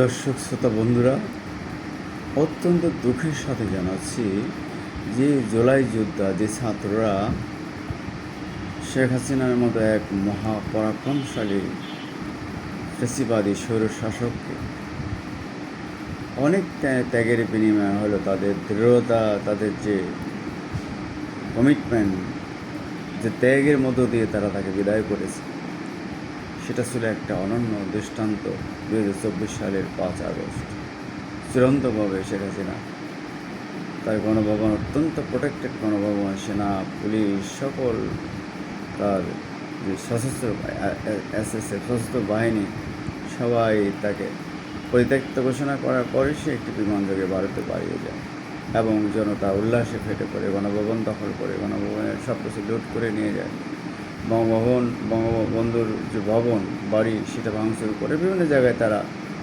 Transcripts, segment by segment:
দর্শক, শ্রোতা বন্ধুরা, অত্যন্ত দুঃখের সাথে জানাচ্ছি যে জোলাই যোদ্ধা, যে ছাত্ররা শেখ হাসিনার মতো এক মহাপরাক্রমশালী ফেসিবাদী স্বৈরশাসককে অনেক ত্যাগের বিনিময় হলো তাদের দৃঢ়তা, তাদের যে কমিটমেন্ট যে ত্যাগের মধ্য দিয়ে তারা তাকে বিদায় করেছে। সেটা ছিল একটা অনন্য দৃষ্টান্ত দু হাজার চব্বিশ সালের পাঁচ আগস্ট। চূড়ান্তভাবে শেখ হাসিনা তার গণভবন, অত্যন্ত প্রোটেক্টেড গণভবন, সেনা, পুলিশ সকল তার যে সশস্ত্র এসএসএফ সশস্ত্র বাহিনী সবাই তাকে পরিত্যক্ত ঘোষণা করার পরে সে একটি বিমান বিমানযোগে ভারতে পালিয়ে যায় এবং জনতা উল্লাসে ফেটে পড়ে, গণভবন দখল করে, গণভবনের সব কিছু লুট করে নিয়ে যায়। বঙ্গভবন, বঙ্গবন্ধুর যে ভবন, বাড়ি সেটা ভাঙচুর করে বিভিন্ন জায়গায় তারা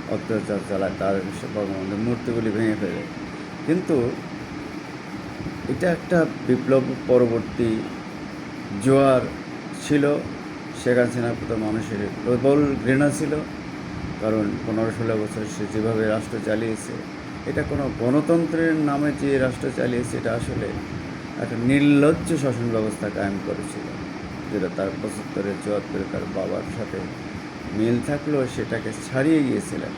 অত্যাচার চালায়, তার বঙ্গবন্ধুর মূর্তিগুলি ভেঙে ফেলে। কিন্তু এটা একটা বিপ্লব পরবর্তী জোয়ার ছিল। শেখ হাসিনার প্রতি মানুষের প্রবল ঘৃণা ছিল। কারণ পনেরো ষোলো বছর সে যেভাবে রাষ্ট্র চালিয়েছে, এটা কোনো গণতন্ত্রের নামে যে রাষ্ট্র চালিয়েছে, এটা আসলে একটা নির্লজ্জ শাসন ব্যবস্থা কায়েম করেছিল তার পঁচাত্তরে চুয়াত্তরে তার বাবার সাথে মিল থাকলেও সেটাকে ছাড়িয়ে গিয়েছিলেন।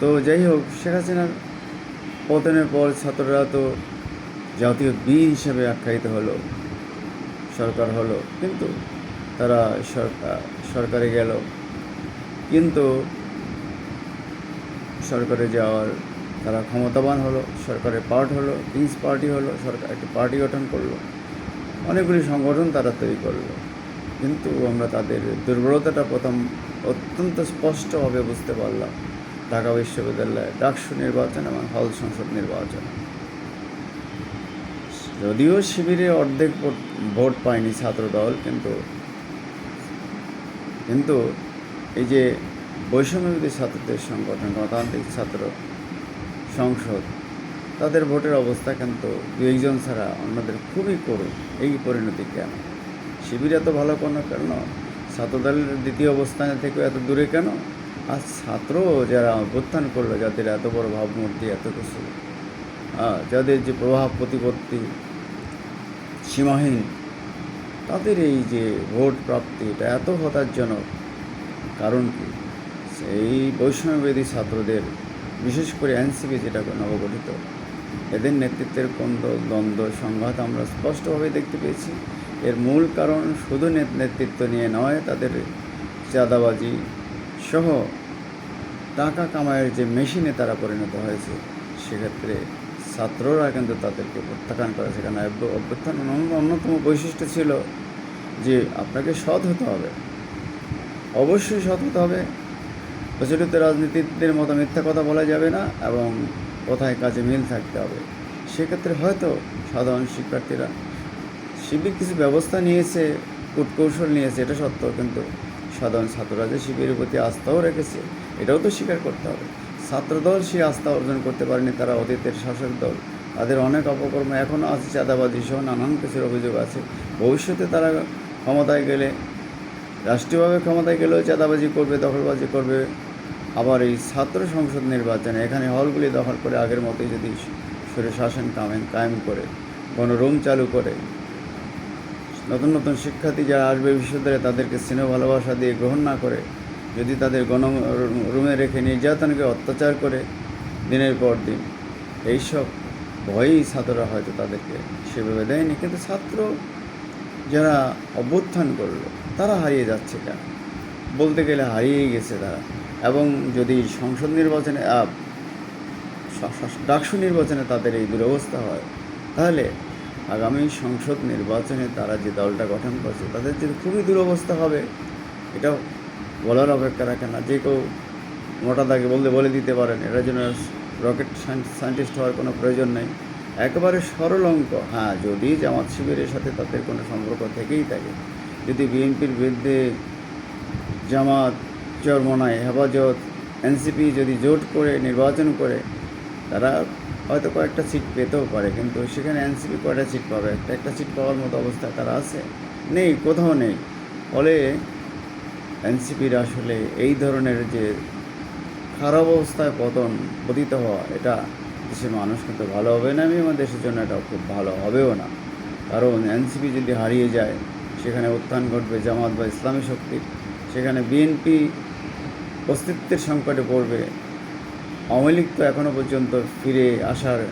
তো যাই হোক, শেখ হাসিনার পতনের পর ছাত্ররা তো জাতীয় বীর হিসেবে আখ্যায়িত হলো, সরকার হলো, কিন্তু তারা সরকার সরকারে গেল। কিন্তু সরকারে যাওয়ার তারা ক্ষমতাবান হলো, সরকারের পার্ট হলো কিংস পার্টি হলো, সরকার একটি পার্টি গঠন করল। অনেকগুলি সংগঠন তারা তৈরি করল। কিন্তু আমরা তাদের দুর্বলতাটা প্রথম অত্যন্ত স্পষ্টভাবে বুঝতে পারলাম। ঢাকা বিশ্ববিদ্যালয়ে ডাকসু নির্বাচন এবং হল সংসদ নির্বাচন। যদিও শিবিরে অর্ধেক ভোট- পায়নি ছাত্রদল, কিন্তু কিন্তু এই যে বৈষম্যবিধি ছাত্রদের সংগঠন, গণতান্ত্রিক ছাত্র সংসদ তাদের ভোটের অবস্থা কিন্তু দু একজন ছাড়া অন্যদের খুবই করুণ। এই পরিণতি কেন? শিবির এত ভালো কোনো? কেন? ছাত্রদলের দ্বিতীয় অবস্থানে থেকে এত দূরে কেন? আর ছাত্র যারা অভ্যুত্থান করল যাদের এত বড় ভাবমূর্তি, এত কিছু যাদের যে প্রভাব প্রতিপত্তি সীমাহীন, তাদের এই যে ভোট প্রাপ্তি, এটা এত হতাশজনক। কারণ কি? সেই বৈষম্যবেদী ছাত্রদের, বিশেষ করে এনসিপি যেটা নবগঠিত এদের নেতৃত্বের দ্বন্দ্ব দ্বন্দ্ব, সংঘাত আমরা স্পষ্টভাবে দেখতে পেয়েছি। এর মূল কারণ শুধু নেত- নেতৃত্ব নিয়ে নয়, তাদের চাঁদাবাজি সহ টাকা কামাইয়ের যে মেশিনে তারা পরিণত হয়েছে, সেক্ষেত্রে ছাত্ররা কিন্তু তাদেরকে প্রত্যাখ্যান করে। সেখানে অভ্য- অভ্যুত্থান অন্য- অন্যতম বৈশিষ্ট্য ছিল যে আপনাকে সৎ হতে হবে। অবশ্যই সৎ হতে হবে। প্রচলিত রাজনীতিদের মতো মিথ্যা কথা বলা যাবে না এবং কথায় কাজে মিল থাকতে হবে? সেক্ষেত্রে হয়তো সাধারণ শিক্ষার্থীরা শিবির কিছু ব্যবস্থা নিয়েছে, কূটকৌশল নিয়েছে, এটা সত্য, কিন্তু সাধারণ ছাত্ররা যে শিবিরের প্রতি আস্থাও রেখেছে, এটাও তো স্বীকার করতে হবে। ছাত্রদল সেই আস্থা অর্জন করতে পারেনি, তারা অতীতের শাসক দল। তাদের অনেক অপকর্ম এখনও আছে, চাঁদাবাজি সহ নানান কিছুর অভিযোগ আছে। ভবিষ্যতে তারা ক্ষমতায় গেলে, রাষ্ট্রীয়ভাবে ক্ষমতায় গেলেও চাঁদাবাজি করবে, দখলবাজি করবে আবার এই ছাত্র সংসদ নির্বাচনে এখানে হলগুলি দখল করে আগের মতোই যদি সুরে শাসন কামেন কায়েম করে, গণরুম চালু করে। নতুন নতুন শিক্ষার্থী যারা আসবে বিশ্ববিদ্যালয়ে তাদেরকে স্নেহ, ভালোবাসা দিয়ে গ্রহণ না করে, যদি তাদের গণ রুমে রেখে নির্যাতনকে অত্যাচার করে দিনের পর দিন, এইসব ভয়েই ছাত্ররা হয়তো তাদেরকে সেভাবে দেয়নি। কিন্তু ছাত্র যারা অভ্যুত্থান করল, তারা হারিয়ে যাচ্ছে কেন? বলতে গেলে হারিয়েই গেছে তারা। এবং যদি সংসদ নির্বাচনে ডাকসু নির্বাচনে তাদের এই দুরবস্থা হয়, তাহলে আগামী সংসদ নির্বাচনে তারা যে দলটা গঠন করছে, তাদের যে খুবই দুরবস্থা হবে, এটাও বলার অপেক্ষা রাখে না। যে কেউ মোটা দাগে বলতে, বলে দিতে পারেন এরা জন্য রকেট সায়েন্টিস্ট হওয়ার কোনো প্রয়োজন নেই। একেবারে সরল অঙ্ক হ্যাঁ যদি জামাত শিবিরের সাথে তাদের কোনো সম্পর্ক থেকেই থাকে, যদি বিএনপির বিরুদ্ধে জামাত চরমনায় হেফাজত এনসিপি যদি জোট করে, নির্বাচন করে, তারা হয়তো কয়েকটা সিট পেতেও পারে, কিন্তু সেখানে এনসিপি কয়টা সিট পাবে? একটা একটা সিট পাওয়ার মতো অবস্থা তারা আছে? নেই, কোথাও নেই। ফলে এনসিপির আসলে এই ধরনের যে খারাপ অবস্থায় পতন পতিত হওয়া, এটা দেশের মানুষ কিন্তু ভালো হবে না আমি আমার দেশের জন্য এটা খুব ভালো হবেও না। কারণ এনসিপি যদি হারিয়ে যায়, সেখানে উত্থান ঘটবে জামাত বা ইসলামী শক্তি, সেখানে বিএনপি অস্তিত্বের সংকটে পড়বে। আওয়ামী লীগ তো এখনও পর্যন্ত ফিরে আসার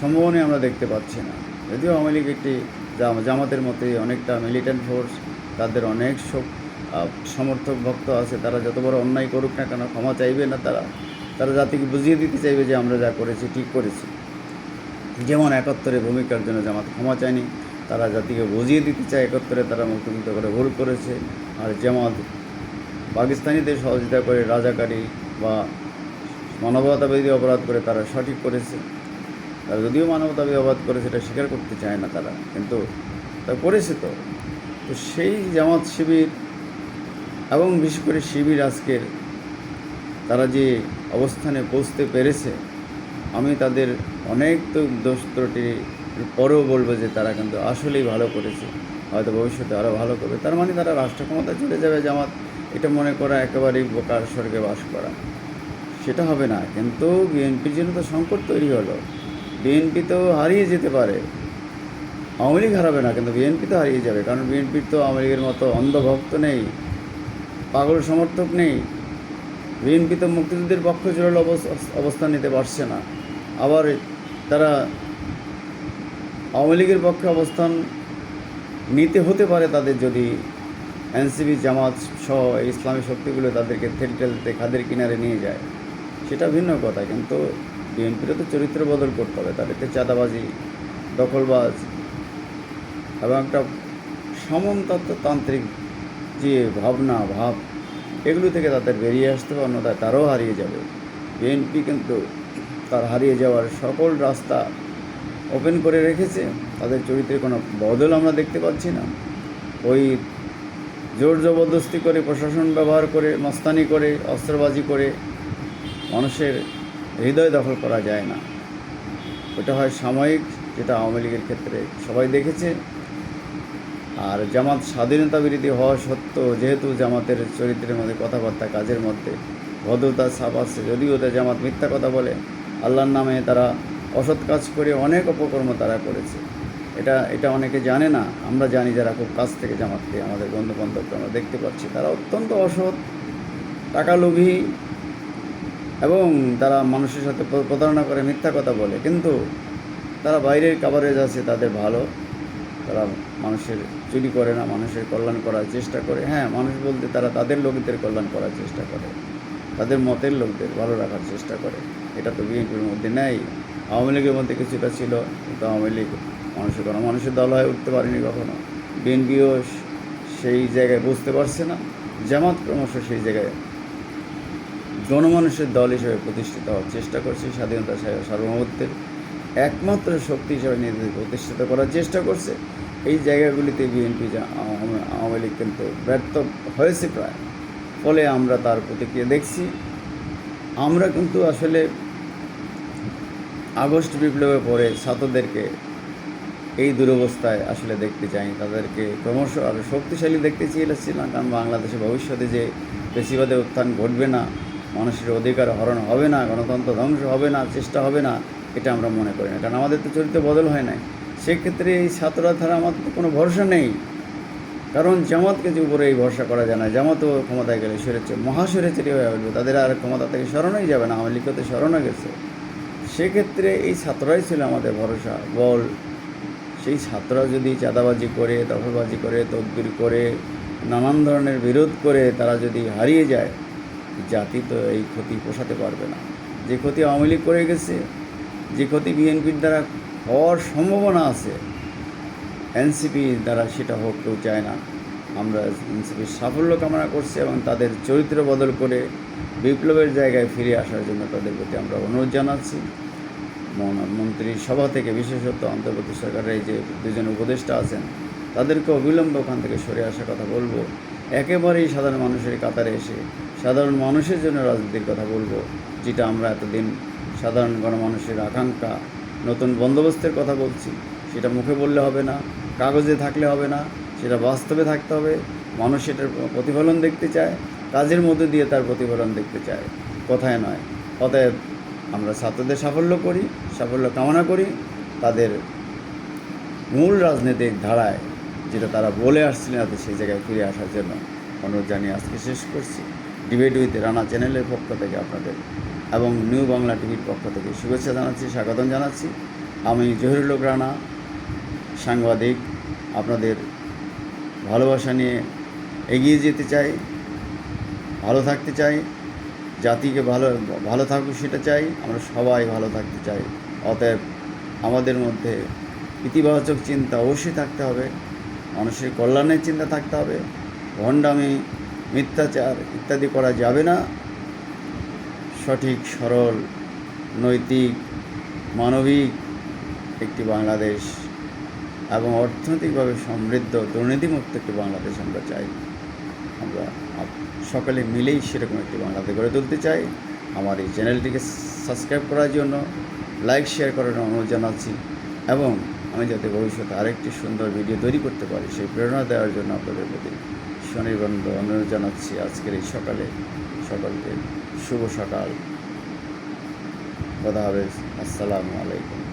সম্ভাবনাই আমরা দেখতে পাচ্ছি না। যদিও আওয়ামী লীগ একটি জাম- জামাতের মতোই অনেকটা মিলিটেন্ট ফোর্স তাদের অনেক সমর্থক ভক্ত আছে, তারা যত বড় অন্যায় করুক না কেন, ক্ষমা চাইবে না তারা। তারা জাতিকে বুঝিয়ে দিতে চাইবে যে আমরা যা করেছি, ঠিক করেছি। যেমন একাত্তরে ভূমিকার জন্য জামাত ক্ষমা চায়নি, তারা জাতিকে বুঝিয়ে দিতে চায় একাত্তরে তারা মুক্তিযুদ্ধ করে ভুল করেছে। আর জামাত পাকিস্তানিদের সহযোগিতা করে রাজাকারী বা মানবতাবাদী অপরাধ করে তারা সঠিক করেছে। তারা যদিও মানবতাবাদী অপরাধ করে সেটা স্বীকার করতে চায় না তারা, কিন্তু তা করেছে তো। তো সেই জামাত শিবির এবং বিশেষ করে শিবির আজকের তারা যে অবস্থানে পৌঁছতে পেরেছে, আমি তাদের অনেক তো দোষ ত্রুটির পরেও বলব যে তারা কিন্তু আসলেই ভালো করেছে। হয়তো ভবিষ্যতে আরও ভালো করবে। তার মানে তারা রাষ্ট্র ক্ষমতা চলে যাবে জামাত। এটা মনে করা একেবারেই বোকার স্বর্গে বাস করা। সেটা হবে না, কিন্তু বিএনপির জন্য তো সংকট তৈরি হলো। বিএনপি তো হারিয়ে যেতে পারে। আওয়ামী লীগ হারাবে না, কিন্তু বিএনপি তো হারিয়ে যাবে, কারণ বিএনপির তো আওয়ামী লীগের মতো অন্ধভক্ত নেই, পাগল সমর্থক নেই। বিএনপি তো মুক্তিযুদ্ধের পক্ষ জোরালো অবস- অবস্থান নিতে পারছে না। আবার তারা আওয়ামী লীগের পক্ষে অবস্থান নিতে হতে পারে তাদের যদি এনসিবি জামাত সহ ইসলামী শক্তিগুলো তাদেরকে ঠেল ঠেলতে খাদের কিনারে নিয়ে যায়। সেটা ভিন্ন কথা, কিন্তু বিএনপিরও তো চরিত্র বদল করতে হবে। তাদেরকে চাঁদাবাজি, দখলবাজ এবং একটা সামন্তত্বতান্ত্রিক যে ভাবনা, ভাব, এগুলো থেকে তাদের বেরিয়ে আসতে হবে, অন্যথায় তারাও হারিয়ে যাবে। বিএনপি কিন্তু তার হারিয়ে যাওয়ার সকল রাস্তা ওপেন করে রেখেছে। তাদের চরিত্রে কোনো বদল আমরা দেখতে পাচ্ছি না। ওই জোর জবরদস্তি করে, প্রশাসন ব্যবহার করে, মস্তানি করে, অস্ত্রবাজি করে মানুষের হৃদয় দখল করা যায় না। ওটা হয় সাময়িক, যেটা আওয়ামী লীগের ক্ষেত্রে সবাই দেখেছে। আর জামাত স্বাধীনতা বিরোধী হওয়া সত্ত্বেও যেহেতু জামাতের চরিত্রের মধ্যে কথাবার্তা, কাজের মধ্যে ভদ্রতার ছাপ আছে, যদিও তা জামাত মিথ্যা কথা বলে, আল্লাহর নামে তারা অসৎ কাজ করে অনেক অপকর্ম তারা করেছে। এটা এটা অনেকে জানে না। আমরা জানি যারা খুব কাছ থেকে জামাতকে আমাদের বন্ধু বান্ধবকে আমরা দেখতে পাচ্ছি, তারা অত্যন্ত অসৎ টাকা লোভী এবং তারা মানুষের সাথে প্রতারণা করে, মিথ্যা কথা বলে। কিন্তু তারা বাইরের কাভারেজ আছে, তাদের ভালো। তারা মানুষের চুরি করে না, মানুষের কল্যাণ করার চেষ্টা করে। হ্যাঁ মানুষ বলতে তারা তাদের লোকদের কল্যাণ করার চেষ্টা করে। তাদের মতের লোকদের ভালো রাখার চেষ্টা করে। এটা তো বিএনপির মধ্যে নেই। আওয়ামী লীগের মধ্যে কিছুটা ছিল, কিন্তু আওয়ামী লীগ মানুষের কোনো মানুষের দল হয়ে উঠতে পারেনি কখনো। বিএনপিও সেই জায়গায় বুঝতে পারছে না। জামাত ক্রমশ সেই জায়গায় জনমানুষের দল হিসেবে প্রতিষ্ঠিত হওয়ার চেষ্টা করছে স্বাধীনতা সার্বভৌমত্বের একমাত্র শক্তি হিসেবে নিজেদের প্রতিষ্ঠিত করার চেষ্টা করছে। এই জায়গাগুলিতে বিএনপি আওয়ামী লীগ কিন্তু ব্যর্থ হয়েছে প্রায়। ফলে আমরা তার প্রতিক্রিয়া দেখছি। আমরা কিন্তু আসলে আগস্ট বিপ্লবের পরে ছাত্রদেরকে এই দুরবস্থায় আসলে দেখতে চাই। তাদেরকে ক্রমশ আরও শক্তিশালী দেখতে চেয়েছিলাম, কারণ বাংলাদেশে ভবিষ্যতে যে বেশিবাদে উত্থান ঘটবে না, মানুষের অধিকার হরণ হবে না, গণতন্ত্র ধ্বংস হবে না, চেষ্টা হবে না, এটা আমরা মনে করি না। কারণ আমাদের তো চরিত্র বদল হয় নাই। সেক্ষেত্রে এই ছাত্ররা ছাড়া আমাদের কোনো ভরসা নেই। কারণ জামাতকে যে উপরে এই ভরসা করা যায় না, জামাতও ক্ষমতায় গেলে সরেছে মহাসরেচেরই হয়ে উঠবে। তাদের আর ক্ষমতা থেকে সরানোই যাবে না আমার লিখতে সরানো গেছে। সেক্ষেত্রে এই ছাত্ররাই ছিল আমাদের ভরসা। বল, সেই ছাত্ররা যদি চাঁদাবাজি করে, দখলবাজি করে, তদবির করে, নানান ধরনের বিরোধ করে তারা যদি হারিয়ে যায়, জাতি তো এই ক্ষতি পোষাতে পারবে না। যে ক্ষতি আওয়ামী লীগ করে গেছে, যে ক্ষতি বিএনপির দ্বারা হওয়ার সম্ভাবনা আছে এনসিপি দ্বারা সেটা হোক, কেউ চায় না। আমরা সাফল্য কামনা করছি এবং তাদের চরিত্র বদল করে বিপ্লবের জায়গায় ফিরে আসার জন্য তাদের প্রতি আমরা অনুরোধ জানাচ্ছি। মন- মন্ত্রী সভা থেকে বিশেষত অন্তর্বর্তী সরকারের এই যে দুজন উপদেষ্টা আছেন, তাদেরকে অবিলম্বে ওখান থেকে সরে আসার কথা বলব। একেবারেই সাধারণ মানুষের কাতারে এসে সাধারণ মানুষের জন্য রাজনীতির কথা বলব, যেটা আমরা এতদিন সাধারণ গণমানুষের আকাঙ্ক্ষা, নতুন বন্দোবস্তের কথা বলছি। সেটা মুখে বললে হবে না, কাগজে থাকলে হবে না সেটা বাস্তবে থাকতে হবে, মানুষ সেটার প্রতিফলন দেখতে চায়, কাজের মধ্যে দিয়ে তার প্রতিফলন দেখতে চায়। কথায় নয়। অতএব আমরা ছাত্রদের সাফল্য করি, সাফল্য কামনা করি, তাদের মূল রাজনৈতিক ধারায় যেটা তারা বলে আসছিলেন যাতে সেই জায়গায় ফিরে আসার জন্য অনুরোধ জানিয়ে আজকে শেষ করছি। ডিবেট উইথ রানা চ্যানেলের পক্ষ থেকে আপনাদের এবং নিউ বাংলা টিভির পক্ষ থেকে শুভেচ্ছা জানাচ্ছি, স্বাগতম জানাচ্ছি। আমি জহিরুল রানা, সাংবাদিক, আপনাদের ভালোবাসা নিয়ে এগিয়ে যেতে চাই, ভালো থাকতে চাই, জাতিকে ভালো ভালো থাকুক সেটা চাই, আমরা সবাই ভালো থাকতে চাই। অতএব আমাদের মধ্যে ইতিবাচক চিন্তা অবশ্যই থাকতে হবে, মানুষের কল্যাণের চিন্তা থাকতে হবে, ভণ্ডামি, মিথ্যাচার ইত্যাদি করা যাবে না। সঠিক, সরল, নৈতিক, মানবিক একটি বাংলাদেশ এবং অর্থনৈতিকভাবে সমৃদ্ধ দুর্নীতিমুক্ত একটি বাংলাদেশ আমরা চাই। আমরা সকলে মিলেই সেরকম একটি বাংলাদেশ গড়ে তুলতে চাই। আমার এই চ্যানেলটিকে সাবস্ক্রাইব করার জন্য, লাইক, শেয়ার করার অনুরোধ জানাচ্ছি এবং আমি যাতে ভবিষ্যতে আরেকটি সুন্দর ভিডিও তৈরি করতে পারি, সেই প্রেরণা দেওয়ার জন্য আপনাদের প্রতি স্বনির্বন্ধ অনুরোধ জানাচ্ছি আজকের এই সকালে। সকলকে শুভ সকাল। কথা হবে আসসালামু আলাইকুম।